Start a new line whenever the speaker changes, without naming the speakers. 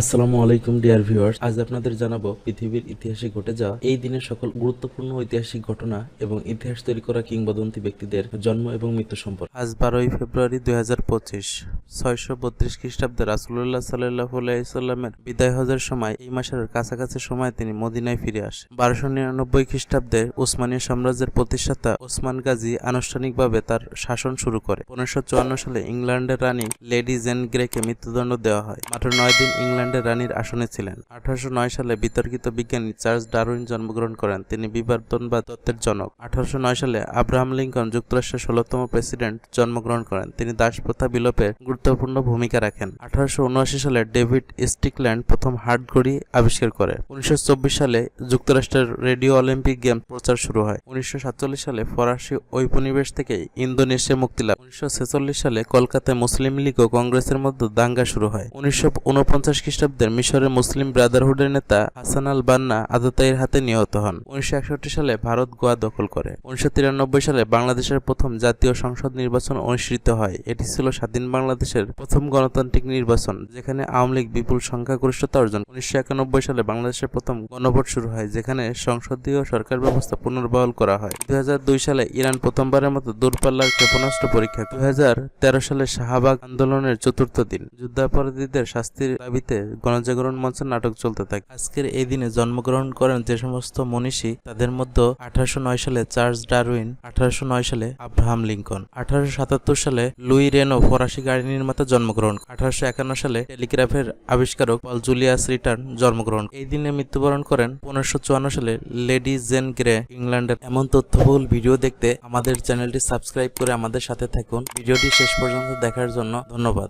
আসসালামু আলাইকুম, dear viewers. আজ আপনাদের জানাব, পৃথিবীর ইতিহাসে ঘটে যাওয়া এই দিনের সকল গুরুত্বপূর্ণ ঐতিহাসিক ঘটনা এবং ইতিহাস তৈরি করা কিংবদন্তি ব্যক্তিদের জন্ম এবং মৃত্যু সম্পর্কে।
আজ বারোই ফেব্রুয়ারি দুই হাজার পঁচিশ। ছয়শো বত্রিশ খ্রিস্টাব্দে রাসুল্লাহ সাল্লাহ আলাইসাল্লামের বিদায় হজের সময় এই মাসের কাছাকাছি সময় তিনি মদিনায় ফিরে আসেন। বারোশো নিরানব্বই খ্রিস্টাব্দে ওসমানীয় সাম্রাজ্যের প্রতিষ্ঠাতা ওসমান গাজী আনুষ্ঠানিকভাবে তার শাসন শুরু করে। পনেরোশো চুয়ান্ন সালে ইংল্যান্ডের রানী লেডি জেন গ্রেকে মৃত্যুদণ্ড দেওয়া হয়। মাত্র নয় দিন ইংল্যান্ডের রানীর আসনে ছিলেন। আঠারোশো নয় সালে বিতর্কিত বিজ্ঞানী চার্লস ডারউইন জন্মগ্রহণ করেন। তিনি বিবর্তনবাদ তত্ত্বের জনক। আঠারোশো নয় সালে আব্রাহাম লিঙ্কন যুক্তরাষ্ট্রের ষোলতম প্রেসিডেন্ট জন্মগ্রহণ করেন। তিনি দাসপ্রথা বিলোপে গুরুত্বপূর্ণ ভূমিকা রাখেন। আঠারোশো উনআশি সালে ডেভিড স্টিকল্যান্ড প্রথম হার্ট ঘড়ি আবিষ্কার করে। উনিশশো চব্বিশ সালে যুক্তরাষ্ট্রের রেডিও অলিম্পিক গেম প্রচার শুরু হয়। উনিশশো সাতচল্লিশ সালে ফরাসি ঔপনিবেশ থেকে ইন্দোনেশিয়া মুক্তি লাভ। উনিশশো ছেচল্লিশ সালে কলকাতায় মুসলিম লীগ ও কংগ্রেসের মধ্যে দাঙ্গা শুরু হয়। উনিশশো উনপঞ্চাশ খ্রিস্টাব্দের মিশরের মুসলিম ব্রাদারহুডের নেতা হাসান আল বান্না আদতাইয়ের হাতে নিহত হন। উনিশশো একষট্টি সালে ভারত গোয়া দখল করে। উনিশশো তিরানব্বই সালে বাংলাদেশের প্রথম জাতীয় সংসদ নির্বাচন অনুষ্ঠিত হয়। এটি ছিল স্বাধীন বাংলাদেশের প্রথম গণতান্ত্রিক নির্বাচন, যেখানে আওয়ামী লীগ বিপুল সংখ্যাগরিষ্ঠতা অর্জন। উনিশশো একানব্বই সালে বাংলাদেশের প্রথম গণভোট শুরু হয়, যেখানে সংসদীয় সরকার ব্যবস্থা পুনর্বহাল করা হয়। দুই হাজার দুই সালে ইরান প্রথমবারের মতো দূরপাল্লার ক্ষেপণাস্ত্র পরীক্ষা। তেরো সালে শাহবাগ আন্দোলনের চতুর্থ দিন। যুদ্ধাপরাধীদের শাস্তির দাবিতে গণজাগরণ মঞ্চের নাটক চলতে থাকে। আজকের এই দিনে জন্মগ্রহণ করেন যে সমস্ত মনীষী, তাদের মধ্যে আঠারোশো নয় সালে চার্লস ডারউইন, আঠারোশো নয় সালে আব্রাহাম লিঙ্কন, আঠারোশো সাতাত্তর সালে লুই রেনো ফরাসি গাড়ি নির্মাতা জন্মগ্রহণ আঠারোশো একান্ন সালে টেলিগ্রাফের আবিষ্কারক পল জুলিয়াস রিটার্ন জন্মগ্রহণ এই দিনে মৃত্যুবরণ করেন পনেরোশো চুয়ান্ন সালে লেডি জেন গ্রে, ইংল্যান্ডের। এমন তথ্যবহুল ভিডিও দেখতে আমাদের চ্যানেলটি সাবস্ক্রাইব করে আমাদের সাথে থাকুন। ভিডিওটি শেষ পর্যন্ত দেখার জন্য ধন্যবাদ।